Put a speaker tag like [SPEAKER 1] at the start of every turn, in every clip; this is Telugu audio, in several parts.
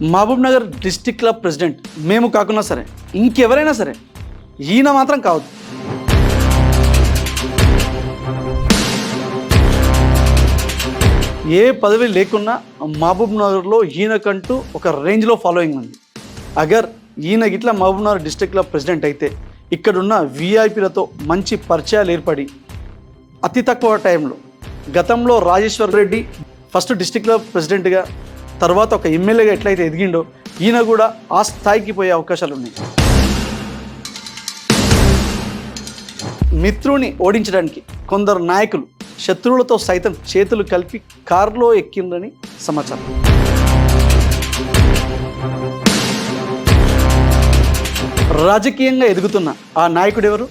[SPEAKER 1] Mahabub Nagar district club president మేము కాకున్నా సరే ఇంకెవరైనా సరే ఈయన మాత్రం కావద్దు. ఏ పదవి లేకున్నా మహబూబ్ నగర్లో ఈయనకంటూ ఒక రేంజ్లో ఫాలోయింగ్ ఉంది. అగర్ ఈయన గిట్ల Mahabubnagar district club president అయితే ఇక్కడున్న విఐపీలతో మంచి పరిచయాలు ఏర్పడి అతి తక్కువ టైంలో గతంలో Rajeshwar Reddy first district club ప్రెసిడెంట్గా తర్వాత ఒక ఎమ్మెల్యేగా ఎట్లయితే ఎదిగిండో ఈయన కూడా ఆ స్థాయికి పోయే అవకాశాలు ఉన్నాయి. మిత్రుని ఓడించడానికి కొందరు నాయకులు శత్రువులతో సైతం చేతులు కలిపి కారులో ఎక్కిందని సమాచారం. రాజకీయంగా ఎదుగుతున్న ఆ నాయకుడు ఎవరు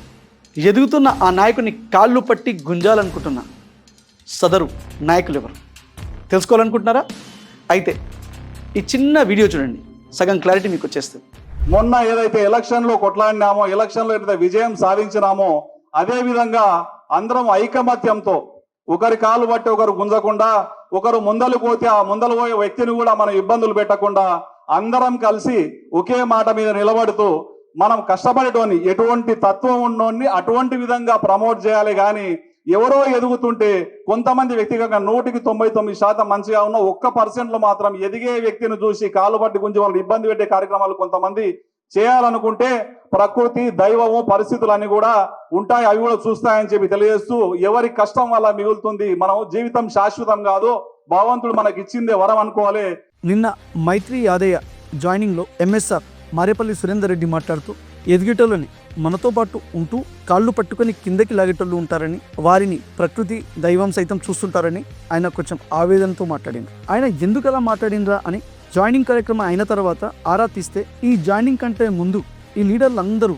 [SPEAKER 1] ఎదుగుతున్న ఆ నాయకుని కాళ్ళు పట్టి గుంజాలనుకుంటున్న సదరు నాయకులు ఎవరు తెలుసుకోవాలనుకుంటున్నారా? అయితే ఈ చిన్న వీడియో చూడండి. సగం క్లారిటీ మీకు వచ్చేస్తుంది.
[SPEAKER 2] మొన్న ఏదైతే ఎలక్షన్లో కొట్లాడినామో ఎలక్షన్లో ఏదైతే విజయం సాధించినామో అదే విధంగా అందరం ఐకమత్యంతో ఒకరి కాలు బట్టి ఒకరు గుంజకుండా ఒకరు ముందలు పోతే ఆ ముందలు పోయే వ్యక్తిని కూడా మనం ఇబ్బందులు పెట్టకుండా అందరం కలిసి ఒకే మాట మీద నిలబడుతూ మనం కష్టపడేటోని ఎటువంటి తత్వం ఉన్నోన్ని అటువంటి విధంగా ప్రమోట్ చేయాలి కానీ ఎవరో ఎదుగుతుంటే కొంతమంది వ్యక్తిగతంగా నూటికి తొంభై తొమ్మిది శాతం మంచిగా ఉన్న ఒక్క పర్సెంట్లో మాత్రం ఎదిగే వ్యక్తిని చూసి కాలు పట్టి గుంజి వాళ్ళని ఇబ్బంది పెట్టే కార్యక్రమాలు కొంతమంది చేయాలనుకుంటే ప్రకృతి దైవము పరిస్థితులు అన్ని కూడా ఉంటాయి అవి కూడా చూస్తాయని చెప్పి తెలియజేస్తూ ఎవరి కష్టం వల్ల మిగులుతుంది మనం జీవితం శాశ్వతం కాదు భగవంతుడు మనకి ఇచ్చిందే వరం అనుకోవాలి.
[SPEAKER 1] నిన్న మైత్రి యాదయ్య జాయినింగ్లో ఎంఎస్ఆర్ మారేపల్లి సురేందర్ రెడ్డి మాట్లాడుతూ ఎదిగేటోళ్ళని మనతో పాటు ఉంటూ కాళ్ళు పట్టుకొని కిందకి లాగేటోళ్ళు ఉంటారని వారిని ప్రకృతి దైవం సైతం చూస్తుంటారని ఆయన కొంచెం ఆవేదనతో మాట్లాడింది. ఆయన ఎందుకు అలా మాట్లాడిండ్రా అని జాయినింగ్ కార్యక్రమం అయిన తర్వాత ఆరా తీస్తే ఈ జాయినింగ్ కంటే ముందు ఈ లీడర్లు అందరూ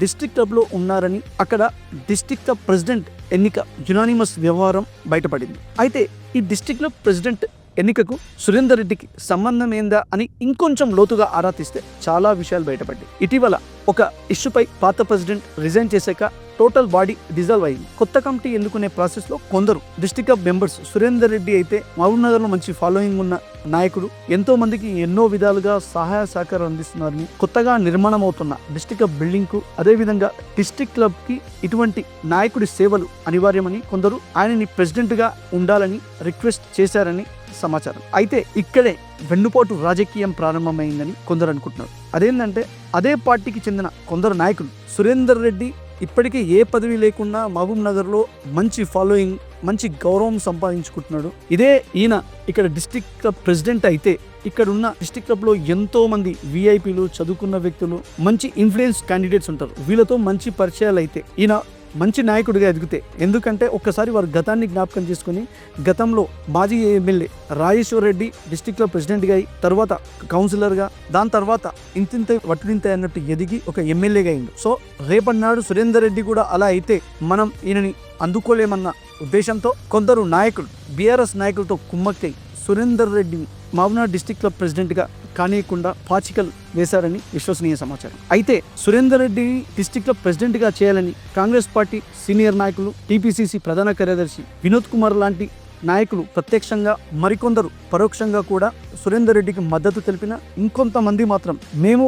[SPEAKER 1] డిస్ట్రిక్ట్ క్లబ్లో ఉన్నారని అక్కడ డిస్టిక్ క్లబ్ ప్రెసిడెంట్ ఎన్నిక యునానిమస్ వ్యవహారం బయటపడింది. అయితే ఈ డిస్టిక్ క్లబ్ ప్రెసిడెంట్ ఎన్నికకు సురేందర్ రెడ్డికి సంబంధం ఏందా అని ఇంకొంచెం లోతుగా ఆరా తీస్తే చాలా విషయాలు బయటపడ్డాయి. ఇటీవల ఒక ఇష్యూపై పాత ప్రెసిడెంట్ రిజైన్ చేశాక టోటల్ బాడీ డిజాల్వ్ అయింది. కొత్త కమిటీ ఎన్నుకునే ప్రాసెస్లో కొందరు district of members Surender Reddy అయితే మహబూబ్నగర్లో మంచి ఫాలోయింగ్ ఉన్న నాయకుడు. ఎంతో మందికి ఎన్నో విధాలుగా సహాయ సహకారం అందిస్తున్నారని కొత్తగా నిర్మాణం అవుతున్న డిస్టిక్ ఆఫ్ బిల్డింగ్కు అదేవిధంగా డిస్టిక్ క్లబ్కి ఇటువంటి నాయకుడి సేవలు అనివార్యమని కొందరు ఆయనని ప్రెసిడెంట్గా ఉండాలని రిక్వెస్ట్ చేశారని సమాచారం. అయితే ఇక్కడే వెన్నుపోటు రాజకీయం ప్రారంభమైందని కొందరు అనుకుంటున్నారు. అదేంటంటే అదే పార్టీకి చెందిన కొందరు నాయకులు సురేందర్ రెడ్డి ఇప్పటికే ఏ పదవి లేకుండా మహబూబ్ నగర్లో మంచి ఫాలోయింగ్ మంచి గౌరవం సంపాదించుకుంటున్నాడు. ఇదే ఈయన ఇక్కడ డిస్టిక్ క్లబ్ ప్రెసిడెంట్ అయితే ఇక్కడ ఉన్న డిస్టిక్ క్లబ్లో ఎంతో మంది విఐపీలు చదువుకున్న వ్యక్తులు మంచి ఇన్ఫ్లుయెన్స్ క్యాండిడేట్స్ ఉంటారు. వీళ్ళతో మంచి పరిచయాలు అయితే ఈయన మంచి నాయకుడిగా ఎదిగితే. ఎందుకంటే ఒక్కసారి వారు గతాన్ని జ్ఞాపకం చేసుకుని గతంలో మాజీ ఎమ్మెల్యే రాజేశ్వర్ రెడ్డి డిస్టిక్లో ప్రెసిడెంట్గా అయి తర్వాత కౌన్సిలర్గా దాని తర్వాత ఇంతింత వట్టింత అన్నట్టు ఎదిగి ఒక ఎమ్మెల్యేగా అయింది సో రేపటి నాడు సురేందర్ రెడ్డి కూడా అలా అయితే మనం ఈయనని అందుకోలేమన్న ఉద్దేశంతో కొందరు నాయకులు బీఆర్ఎస్ నాయకులతో కుమ్మక్కై సురేందర్ రెడ్డిని మహబూబ్నగర్ డిస్టిక్లో ప్రెసిడెంట్గా కానీయకుండా పాచికల్ వేశారని విశ్వసనీయ సమాచారం. అయితే సురేందర్ రెడ్డిని డిస్టిక్ క్లబ్ ప్రెసిడెంట్గా చేయాలని కాంగ్రెస్ పార్టీ సీనియర్ నాయకులు టీపీసీసీ ప్రధాన కార్యదర్శి వినోద్ కుమార్ లాంటి నాయకులు ప్రత్యక్షంగా మరికొందరు పరోక్షంగా కూడా సురేందర్ రెడ్డికి మద్దతు తెలిపిన ఇంకొంతమంది మాత్రం మేము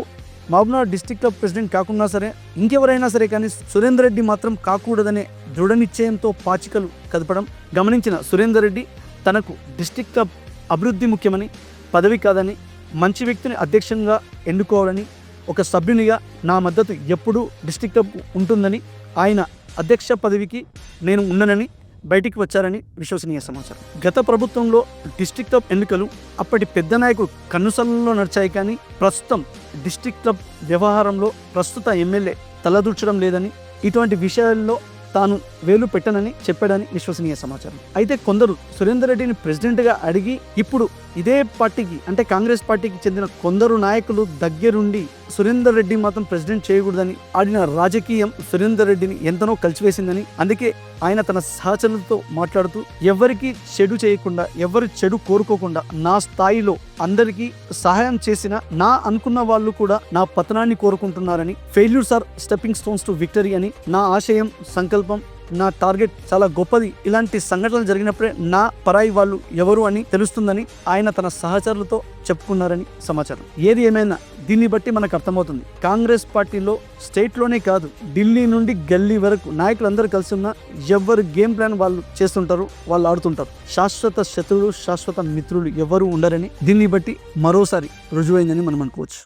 [SPEAKER 1] మహబూబ్నగర్ డిస్టిక్ ప్రెసిడెంట్ కాకున్నా సరే ఇంకెవరైనా సరే కానీ సురేందర్ రెడ్డి మాత్రం కాకూడదనే దృఢ నిశ్చయంతో పాచికలు కదపడం గమనించిన సురేందర్ రెడ్డి తనకు డిస్టిక్ క్లబ్ అభివృద్ధి ముఖ్యమని పదవి కాదని మంచి వ్యక్తిని అధ్యక్షంగా ఎన్నుకోవాలని ఒక సభ్యునిగా నా మద్దతు ఎప్పుడూ డిస్టిక్ ఉంటుందని ఆయన అధ్యక్ష పదవికి నేను ఉన్ననని బయటికి వచ్చారని విశ్వసనీయ సమాచారం. గత ప్రభుత్వంలో డిస్టిక్ క్లబ్ ఎన్నికలు అప్పటి పెద్ద నాయకుడు కన్నుసల్లో నడిచాయి కానీ ప్రస్తుతం డిస్టిక్ క్లబ్ వ్యవహారంలో ప్రస్తుత ఎమ్మెల్యే తలదూర్చడం లేదని ఇటువంటి విషయాల్లో తాను వేలు పెట్టనని చెప్పాడని విశ్వసనీయ సమాచారం. అయితే కొందరు సురేందర్ రెడ్డిని ప్రెసిడెంట్గా అడిగి ఇప్పుడు ఇదే పార్టీకి అంటే కాంగ్రెస్ పార్టీకి చెందిన కొందరు నాయకులు దగ్గరుండి సురేందర్ రెడ్డి మాత్రం ప్రెసిడెంట్ చేయకూడదని ఆడిన రాజకీయం సురేందర్ రెడ్డిని ఎంతనో కలిసివేసిందని అందుకే ఆయన తన సహచరులతో మాట్లాడుతూ ఎవరికి చెడు చేయకుండా ఎవరు చెడు కోరుకోకుండా నా స్థాయిలో అందరికీ సహాయం చేసిన నా అనుకున్న వాళ్ళు కూడా నా పతనాన్ని కోరుకుంటున్నారని failures are stepping stones to victory అని నా ఆశయం సంకల్పం నా టార్గెట్ చాలా గొప్పది. ఇలాంటి సంఘటనలు జరిగినప్పుడే నా పరాయి వాళ్ళు ఎవరు అని తెలుస్తుందని ఆయన తన సహచరులతో చెప్పుకున్నారని సమాచారం. ఏది ఏమైనా దీన్ని బట్టి మనకు అర్థమవుతుంది. కాంగ్రెస్ పార్టీలో స్టేట్లోనే కాదు ఢిల్లీ నుండి గల్లీ వరకు నాయకులందరూ కలిసి ఉన్న ఎవరు గేమ్ ప్లాన్ వాళ్ళు చేస్తుంటారు వాళ్ళు ఆడుతుంటారు. శాశ్వత శత్రువులు శాశ్వత మిత్రులు ఎవరు ఉండరని దీన్ని బట్టి మరోసారి రుజువైందని మనం అనుకోవచ్చు.